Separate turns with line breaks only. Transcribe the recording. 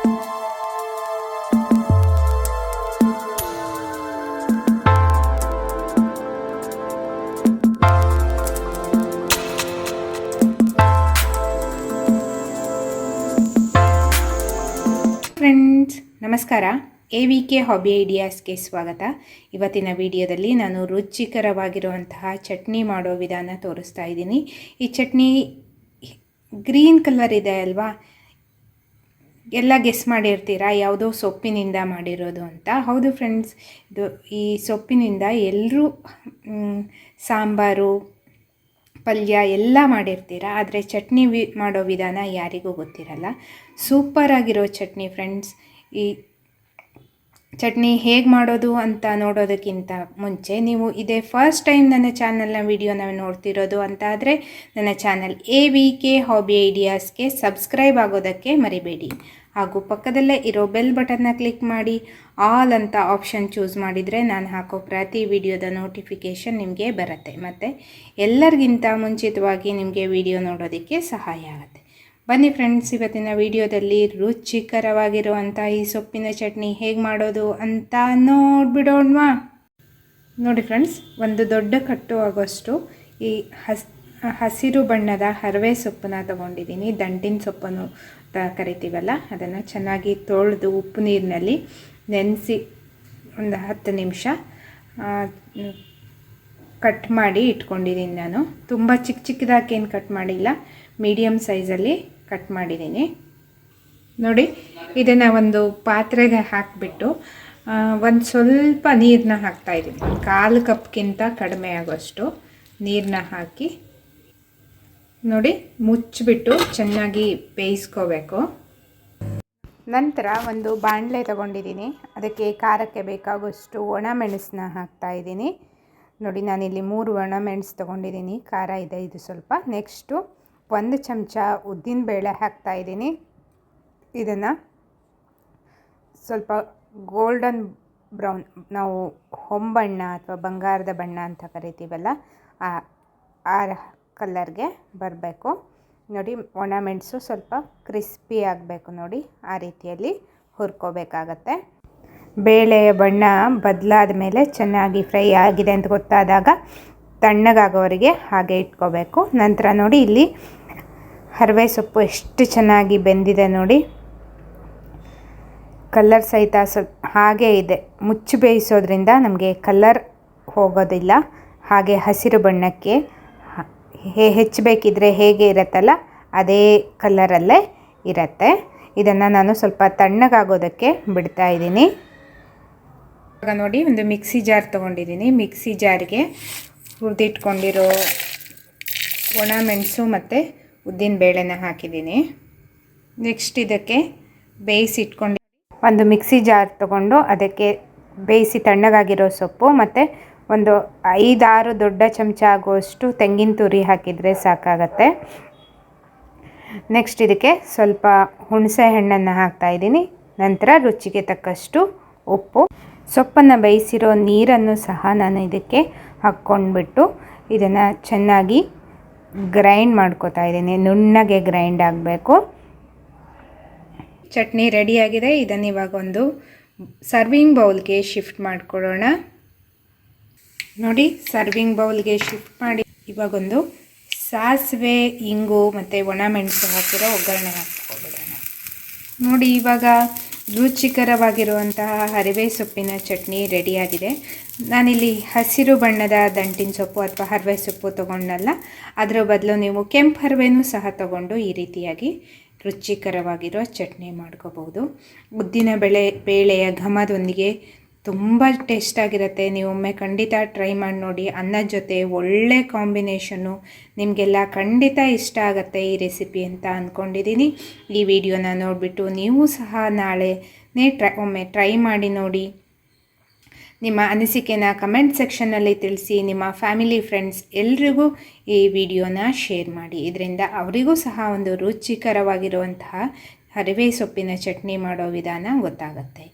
Friends ನಮಸ್ಕಾರ. A V K hobby ಐಡಿಯಾಸ್ಗೆ ಸ್ವಾಗತ. ಇವತ್ತಿನ ವಿಡಿಯೋದಲ್ಲಿ ನಾನು ರುಚಿಕರವಾಗಿರುವಂತಹ ಚಟ್ನಿ ಮಾಡೋ ವಿಧಾನ ತೋರಿಸ್ತಾ ಇದ್ದೀನಿ. ಈ ಚಟ್ನಿ ಗ್ರೀನ್ ಕಲರ್ ಇದೆ ಅಲ್ವಾ? ಎಲ್ಲ ಗೆಸ್ ಮಾಡಿರ್ತೀರಾ? ಯಾವುದೋ ಸೊಪ್ಪಿನಿಂದ ಮಾಡಿರೋದು ಅಂತ. ಹೌದು ಫ್ರೆಂಡ್ಸ್ ಇದು ಈ ಸೊಪ್ಪಿನಿಂದ ಎಲ್ಲರೂ ಸಾಂಬಾರು, ಪಲ್ಯ ಎಲ್ಲ ಮಾಡಿರ್ತೀರ? ಆದರೆ ಚಟ್ನಿ ವಿ, ಮಾಡೋ ವಿಧಾನ ಯಾರಿಗೂ ಗೊತ್ತಿರಲ್ಲ. ಸೂಪರಾಗಿರೋ ಚಟ್ನಿ ಫ್ರೆಂಡ್ಸ್ ಈ ಚಟ್ನಿ ಹೇಗೆ ಮಾಡೋದು ಅಂತ ನೋಡೋದಕ್ಕಿಂತ ಮುಂಚೆ ನೀವು ಇದೇ ಫಸ್ಟ್ ಟೈಮ್ ನನ್ನ ಚಾನಲ್ನ ವಿಡಿಯೋನ ನೋಡ್ತಿರೋದು ಅಂತ ಆದರೆ, ನನ್ನ channel A V K hobby ಐಡಿಯಾಸ್ಗೆ subscribe ಆಗೋದಕ್ಕೆ ಮರಿಬೇಡಿ. ಹಾಗೂ ಪಕ್ಕದಲ್ಲೇ ಇರೋ ಬೆಲ್ ಬಟನ್ನ ಕ್ಲಿಕ್ ಮಾಡಿ ಆಲ್ ಅಂತ ಆಪ್ಷನ್ ಚೂಸ್ ಮಾಡಿದರೆ ನಾನು ಹಾಕೋ ಪ್ರತಿ ವಿಡಿಯೋದ ನೋಟಿಫಿಕೇಷನ್ ನಿಮಗೆ ಬರುತ್ತೆ. ಮತ್ತು ಎಲ್ಲರಿಗಿಂತ ಮುಂಚಿತವಾಗಿ ನಿಮಗೆ ವಿಡಿಯೋ ನೋಡೋದಕ್ಕೆ ಸಹಾಯ ಆಗುತ್ತೆ. ಬನ್ನಿ ಫ್ರೆಂಡ್ಸ್, ಇವತ್ತಿನ ವಿಡಿಯೋದಲ್ಲಿ ರುಚಿಕರವಾಗಿರುವಂಥ ಈ ಸೊಪ್ಪಿನ ಚಟ್ನಿ ಹೇಗೆ ಮಾಡೋದು ಅಂತ ನೋಡಿಬಿಡೋಣವಾ? ನೋಡಿ ಫ್ರೆಂಡ್ಸ್, ಒಂದು ದೊಡ್ಡ ಕಟ್ಟು ಆಗೋಷ್ಟು ಈ ಹಸ್, ಹಸಿರು ಬಣ್ಣದ ಹರವೆ ಸೊಪ್ಪನ್ನ ತಗೊಂಡಿದ್ದೀನಿ. ದಂಟಿನ ಸೊಪ್ಪನ್ನು ಅಂತ ಕರಿತೀವಲ್ಲ, ಅದನ್ನು ಚೆನ್ನಾಗಿ ತೊಳೆದು ಉಪ್ಪು ನೀರಿನಲ್ಲಿ ನೆನೆಸಿ ಒಂದು ಹತ್ತು ನಿಮಿಷ ಕಟ್ ಮಾಡಿ ಇಟ್ಕೊಂಡಿದ್ದೀನಿ ನಾನು. ತುಂಬ ಚಿಕ್ಕ ಚಿಕ್ಕದಾಗಿ ಏನು ಕಟ್ ಮಾಡಿಲ್ಲ ಮೀಡಿಯಮ್ ಸೈಜಲ್ಲಿ ಕಟ್ ಮಾಡಿದ್ದೀನಿ. ನೋಡಿ, ಇದನ್ನು ಒಂದು ಪಾತ್ರೆಗೆ ಹಾಕಿಬಿಟ್ಟು ಒಂದು ಸ್ವಲ್ಪ ನೀರನ್ನ ಹಾಕ್ತಾಯಿದ್ದೀನಿ ಕಾಲು ಕಪ್ಗಿಂತ ಕಡಿಮೆ ಆಗೋಷ್ಟು ನೀರನ್ನ ಹಾಕಿ. ನೋಡಿ, ಮುಚ್ಚಿಬಿಟ್ಟು ಚೆನ್ನಾಗಿ ಬೇಯಿಸ್ಕೋಬೇಕು. ನಂತರ ಒಂದು ಬಾಣಲೆ ತಗೊಂಡಿದ್ದೀನಿ. ಅದಕ್ಕೆ ಖಾರಕ್ಕೆ ಬೇಕಾಗುವಷ್ಟು ಒಣ ಮೆಣಸನ್ನ ಹಾಕ್ತಾಯಿದ್ದೀನಿ ನೋಡಿ, ನಾನಿಲ್ಲಿ ಮೂರು ಒಣ ಮೆಣಸು ತೊಗೊಂಡಿದ್ದೀನಿ. ಖಾರ ಇದೆ ಇದು ಸ್ವಲ್ಪ. ನೆಕ್ಸ್ಟು ಒಂದು ಚಮಚ ಉದ್ದಿನ ಬೇಳೆ ಹಾಕ್ತಾ ಇದ್ದೀನಿ. ಇದನ್ನು ಸ್ವಲ್ಪ ಗೋಲ್ಡನ್ ಬ್ರೌನ್ ನಾವು ಹೊಂಬಣ್ಣ ಅಥವಾ ಬಂಗಾರದ ಬಣ್ಣ ಅಂತ ಕರಿತೀವಲ್ಲ, ಆ ಆ ಕಲ್ಲರ್ಗೆ ಬರಬೇಕು. ನೋಡಿ ಒಣ ಮೆಣಸು ಸ್ವಲ್ಪ ಕ್ರಿಸ್ಪಿ ಆಗಬೇಕು ನೋಡಿ, ಆ ರೀತಿಯಲ್ಲಿ ಹುರ್ಕೋಬೇಕಾಗತ್ತೆ. ಬೇಳೆಯ ಬಣ್ಣ ಬದಲಾದ ಮೇಲೆ ಚೆನ್ನಾಗಿ ಫ್ರೈ ಆಗಿದೆ ಅಂತ ಗೊತ್ತಾದಾಗ ತಣ್ಣಗಾಗೋವರೆಗೆ ಹಾಗೆ ಇಟ್ಕೋಬೇಕು. ನಂತರ ನೋಡಿ, ಇಲ್ಲಿ ಹರವೆ ಸೊಪ್ಪು ಎಷ್ಟು ಚೆನ್ನಾಗಿ ಬೆಂದಿದೆ ನೋಡಿ. ಕಲ್ಲರ್ ಸಹಿತ ಸ್ವಲ್ಪ ಹಾಗೇ ಇದೆ. ಮುಚ್ಚಿ ಬೇಯಿಸೋದ್ರಿಂದ ನಮಗೆ ಕಲ್ಲರ್ ಹೋಗೋದಿಲ್ಲ. ಹಾಗೆ ಹಸಿರು ಬಣ್ಣಕ್ಕೆ ಹೇ ಹೆಚ್ಚಬೇಕಿದ್ರೆ ಹೇಗೆ ಇರುತ್ತಲ್ಲ, ಅದೇ ಕಲರಲ್ಲೇ ಇರುತ್ತೆ. ಇದನ್ನು ನಾನು ಸ್ವಲ್ಪ ತಣ್ಣಗಾಗೋದಕ್ಕೆ ಬಿಡ್ತಾ ಇದ್ದೀನಿ. ಇವಾಗ ನೋಡಿ, ಒಂದು ಮಿಕ್ಸಿ ಜಾರ್ ತೊಗೊಂಡಿದ್ದೀನಿ. ಮಿಕ್ಸಿ ಜಾರ್ಗೆ ಹುರಿದಿಟ್ಕೊಂಡಿರೋ ಒಣ ಮೆಣಸು ಮತ್ತು ಉದ್ದಿನ ಬೇಳೆನ ಹಾಕಿದ್ದೀನಿ. ನೆಕ್ಸ್ಟ್ ಇದಕ್ಕೆ ಬೇಯಿಸಿ ಇಟ್ಕೊಂಡು ಒಂದು ಮಿಕ್ಸಿ ಜಾರ್ ತೊಗೊಂಡು ಅದಕ್ಕೆ ಬೇಯಿಸಿ ತಣ್ಣಗಾಗಿರೋ ಸೊಪ್ಪು ಮತ್ತು ಒಂದು ಐದಾರು ದೊಡ್ಡ ಚಮಚ ಆಗುವಷ್ಟು ತೆಂಗಿನ ತುರಿ ಹಾಕಿದರೆ ಸಾಕಾಗತ್ತೆ. ನೆಕ್ಸ್ಟ್ ಇದಕ್ಕೆ ಸ್ವಲ್ಪ ಹುಣಸೆ ಹಣ್ಣನ್ನು ಹಾಕ್ತಾಯಿದ್ದೀನಿ ನಂತರ ರುಚಿಗೆ ತಕ್ಕಷ್ಟು ಉಪ್ಪು. ಸೊಪ್ಪನ್ನು ಬೇಯಿಸಿರೋ ನೀರನ್ನು ಸಹ ನಾನು ಇದಕ್ಕೆ ಹಾಕ್ಕೊಂಡ್ಬಿಟ್ಟು ಇದನ್ನು ಚೆನ್ನಾಗಿ ಗ್ರೈಂಡ್ ಮಾಡ್ಕೋತಾ ಇದ್ದೀನಿ. ನುಣ್ಣಗೆ ಗ್ರೈಂಡ್ ಆಗಬೇಕು. ಚಟ್ನಿ ರೆಡಿಯಾಗಿದೆ ಇದನ್ನು ಇವಾಗ ಒಂದು ಸರ್ವಿಂಗ್ ಬೌಲ್ಗೆ ಶಿಫ್ಟ್ ಮಾಡಿಕೊಡೋಣ ನೋಡಿ ಸರ್ವಿಂಗ್ ಬೌಲ್ಗೆ ಶಿಫ್ಟ್ ಮಾಡಿ. ಇವಾಗೊಂದು ಸಾಸಿವೆ, ಇಂಗು ಮತ್ತು ಒಣ ಮೆಣಸು ಹಾಕಿರೋ ಒಗ್ಗರಣೆ ಹಾಕ್ಕೊಬಿಡೋಣ ನೋಡಿ, ಇವಾಗ ರುಚಿಕರವಾಗಿರುವಂತಹ ಹರಿವೆ ಸೊಪ್ಪಿನ ಚಟ್ನಿ ರೆಡಿಯಾಗಿದೆ ನಾನಿಲ್ಲಿ ಹಸಿರು ಬಣ್ಣದ ದಂಟಿನ ಸೊಪ್ಪು ಅಥವಾ ಹರಿವೆ ಸೊಪ್ಪು ತೊಗೊಂಡಲ್ಲ. ಅದರ ಬದಲು ನೀವು ಕೆಂಪು ಹರಿವೆನೂ ಸಹ ತಗೊಂಡು ಈ ರೀತಿಯಾಗಿ ರುಚಿಕರವಾಗಿರೋ ಚಟ್ನಿ ಮಾಡ್ಕೋಬಹುದು. ಉದ್ದಿನ ಬೆಳೆ, ಬೇಳೆಯ ಘಮದೊಂದಿಗೆ ತುಂಬ ಟೇಸ್ಟಾಗಿರುತ್ತೆ ನೀವು ಒಮ್ಮೆ ಖಂಡಿತ ಟ್ರೈ ಮಾಡಿ ನೋಡಿ. ಅನ್ನದ ಜೊತೆ ಒಳ್ಳೆ ಕಾಂಬಿನೇಷನ್ನು ನಿಮಗೆಲ್ಲ ಖಂಡಿತ ಇಷ್ಟ ಆಗುತ್ತೆ ಈ ರೆಸಿಪಿ ಅಂತ ಅಂದ್ಕೊಂಡಿದ್ದೀನಿ ಈ ವಿಡಿಯೋನ ನೋಡಿಬಿಟ್ಟು ನೀವು ಸಹ ನಾಳೆನೇ ಟ್ರೈ, ಒಮ್ಮೆ ಟ್ರೈ ಮಾಡಿ ನೋಡಿ. ನಿಮ್ಮ ಅನಿಸಿಕೆನ ಕಮೆಂಟ್ ಸೆಕ್ಷನ್ನಲ್ಲಿ ತಿಳಿಸಿ, ನಿಮ್ಮ ಫ್ಯಾಮಿಲಿ ಫ್ರೆಂಡ್ಸ್ ಎಲ್ರಿಗೂ ಈ ವಿಡಿಯೋನ ಶೇರ್ ಮಾಡಿ. ಇದರಿಂದ ಅವರಿಗೂ ಸಹ ಒಂದು ರುಚಿಕರವಾಗಿರುವಂತಹ ಹರಿವೆ ಸೊಪ್ಪಿನ ಚಟ್ನಿ ಮಾಡೋ ವಿಧಾನ ಗೊತ್ತಾಗುತ್ತೆ.